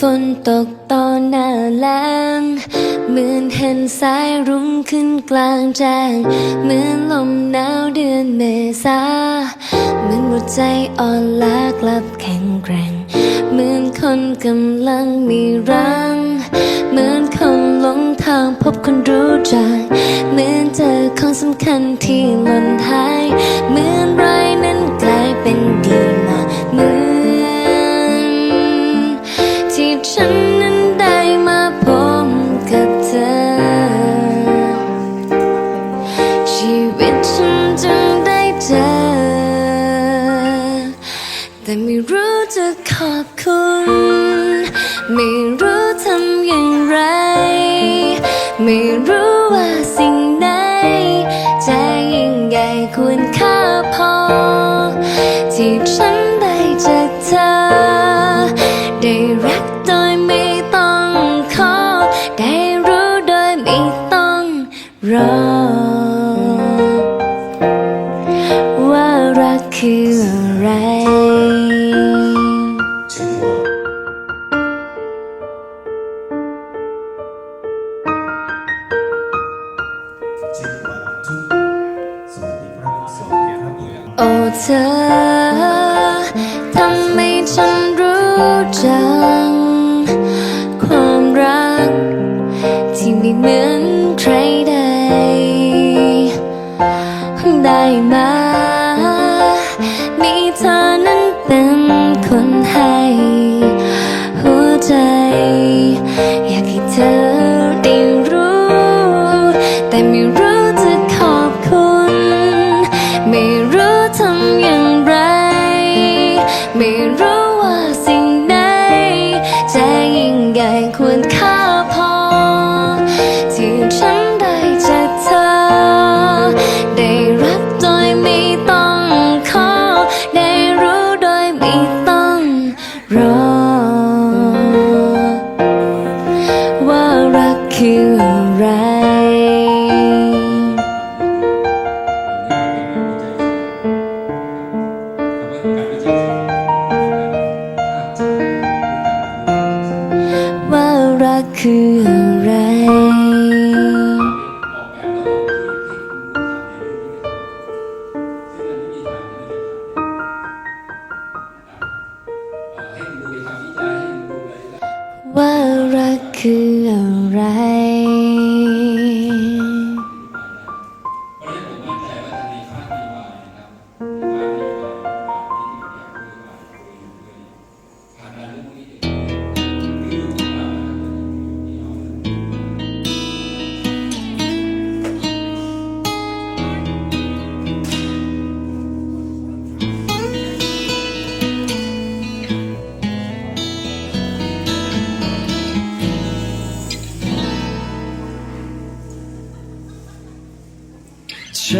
ฝนตกตอนหน้าแล้งเหมือนเห็นสายรุ้งขึ้นกลางแจ้งเหมือนลมหนาวเดือนเมษาเหมือนหัวใจอ่อนล้ากลับแข็งแกร่ง เหมือนคนกำลังมีรัง เหมือนคนหลงทางพบคนรู้จัก เหมือนเจอของสำคัญที่หล่นหาย เหมือนไรนั้นกลายเป็นดีมาเหมือน ฉันนั้นได้มาพบกับเธอ ชีวิตฉันจึงได้เจอ แต่ไม่รู้จะขอบคุณ ไม่รู้ทำอย่างไร ไม่รู้ว่า กคืออะไร โอ้เธอทำให้ฉันรู้จัง ความรักที่ไม่เหมือน ให้เธอได้รู้ แต่ไม่รู้ คืออะไร ว่ารักคืออะไร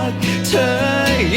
ก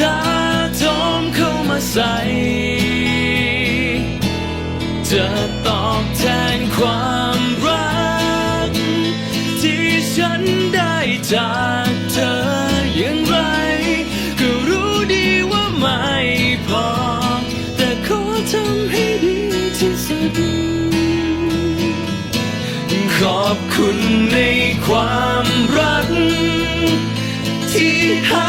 ถาโจมเข้ามาใส่จะตอบแทนความรัก ที่ฉันได้จากเธออย่างไร ก็รู้ดีว่าไม่พอ แต่ขอทำให้ดีที่สุด ขอบคุณในความรัก ที่หา